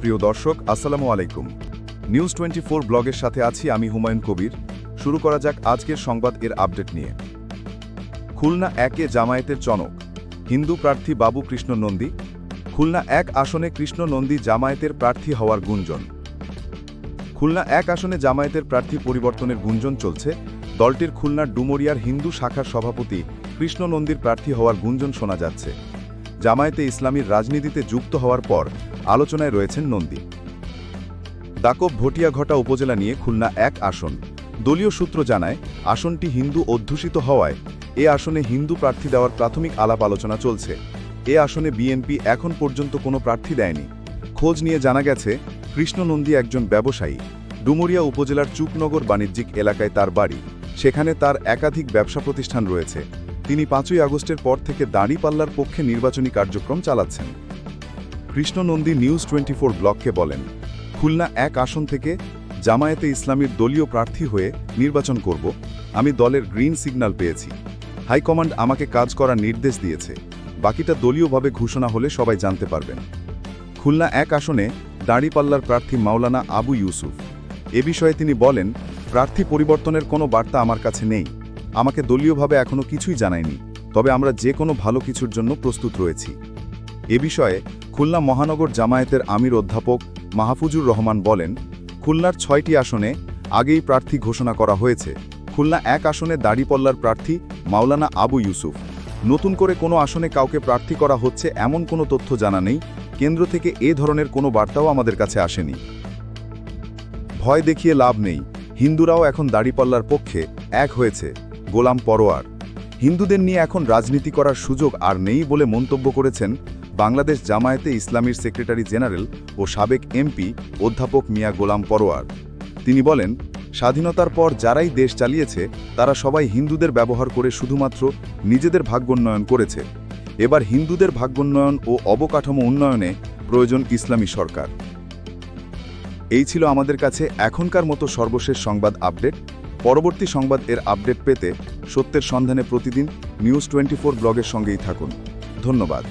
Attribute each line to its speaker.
Speaker 1: প্রিয় দর্শক, আসসালামু আলাইকুম। নিউজ টোয়েন্টি ব্লগের সাথে আছি আমি হুমায়ুন কবির। শুরু করা যাক আজকের সংবাদ এর আপডেট নিয়ে। খুলনা একে জামায়াতের চনক। হিন্দু প্রার্থী বাবু কৃষ্ণ নন্দী। খুলনা এক আসনে কৃষ্ণ নন্দী জামায়াতের প্রার্থী হওয়ার গুঞ্জন। খুলনা এক আসনে জামায়াতের প্রার্থী পরিবর্তনের গুঞ্জন চলছে। দলটির খুলনার ডুমরিয়ার হিন্দু শাখার সভাপতি কৃষ্ণ নন্দীর প্রার্থী হওয়ার গুঞ্জন শোনা যাচ্ছে। জামায়াতে ইসলামীর রাজনীতিতে যুক্ত হওয়ার পর আলোচনায় রয়েছেন নন্দী। দাকব ভটিয়াঘটা উপজেলা নিয়ে খুলনা এক আসন। দলীয় সূত্র জানায়, আসনটি হিন্দু অধ্যুষিত হওয়ায় এ আসনে হিন্দু প্রার্থী দেওয়ার প্রাথমিক আলাপ আলোচনা চলছে। এ আসনে বিএনপি এখন পর্যন্ত কোনো প্রার্থী দেয়নি। খোঁজ নিয়ে জানা গেছে, কৃষ্ণ নন্দী একজন ব্যবসায়ী। ডুমুরিয়া উপজেলার চুকনগর বাণিজ্যিক এলাকায় তার বাড়ি। সেখানে তার একাধিক ব্যবসা প্রতিষ্ঠান রয়েছে। তিনি পাঁচই আগস্টের পর থেকে দাঁড়িপাল্লার পক্ষে নির্বাচনী কার্যক্রম চালাচ্ছেন। কৃষ্ণ নন্দী নিউজ টোয়েন্টি ব্লককে বলেন, খুলনা এক আসন থেকে জামায়াতে ইসলামীর দলীয় প্রার্থী হয়ে নির্বাচন করব, আমি দলের গ্রিন সিগন্যাল পেয়েছি। হাইকমান্ড আমাকে কাজ করার নির্দেশ দিয়েছে, বাকিটা দলীয়ভাবে ঘোষণা হলে সবাই জানতে পারবেন। খুলনা এক আসনে দাঁড়িপাল্লার প্রার্থী মাওলানা আবু ইউসুফ। এ বিষয়ে তিনি বলেন, প্রার্থী পরিবর্তনের কোনো বার্তা আমার কাছে নেই। আমাকে দলীয়ভাবে এখনও কিছুই জানায়নি, তবে আমরা যে কোনো ভালো কিছুর জন্য প্রস্তুত রয়েছি। এ বিষয়ে খুলনা মহানগর জামায়াতের আমির অধ্যাপক মাহফুজুর রহমান বলেন, খুলনার ছয়টি আসনে আগেই প্রার্থী ঘোষণা করা হয়েছে। খুলনা এক আসনে দাড়িপল্লার প্রার্থী মাওলানা আবু ইউসুফ। নতুন করে কোনো আসনে কাউকে প্রার্থী করা হচ্ছে এমন কোনো তথ্য জানা নেই, কেন্দ্র থেকে এ ধরনের কোনো বার্তাও আমাদের কাছে আসেনি। ভয় দেখিয়ে লাভ নেই, হিন্দুরাও এখন দাড়িপাল্লার পক্ষে এক হয়েছে। গোলাম পরোয়ার। হিন্দুদের নিয়ে এখন রাজনীতি করার সুযোগ আর নেই বলে মন্তব্য করেছেন বাংলাদেশ জামায়াতে ইসলামীর সেক্রেটারি জেনারেল ও সাবেক এমপি অধ্যাপক মিয়া গোলাম পরোয়ার। তিনি বলেন, স্বাধীনতার পর যারাই দেশ চালিয়েছে, তারা সবাই হিন্দুদের ব্যবহার করে শুধুমাত্র নিজেদের ভাগ্যোন্নয়ন করেছে। এবার হিন্দুদের ভাগ্যোন্নয়ন ও অবকাঠামো উন্নয়নে প্রয়োজন ইসলামী সরকার। এই ছিল আমাদের কাছে এখনকার মতো সর্বশেষ সংবাদ আপডেট। পরবর্তী সংবাদ এর আপডেট পেতে সত্যের সন্ধানে প্রতিদিন নিউজ টোয়েন্টি ব্লগের সঙ্গেই থাকুন। ধন্যবাদ।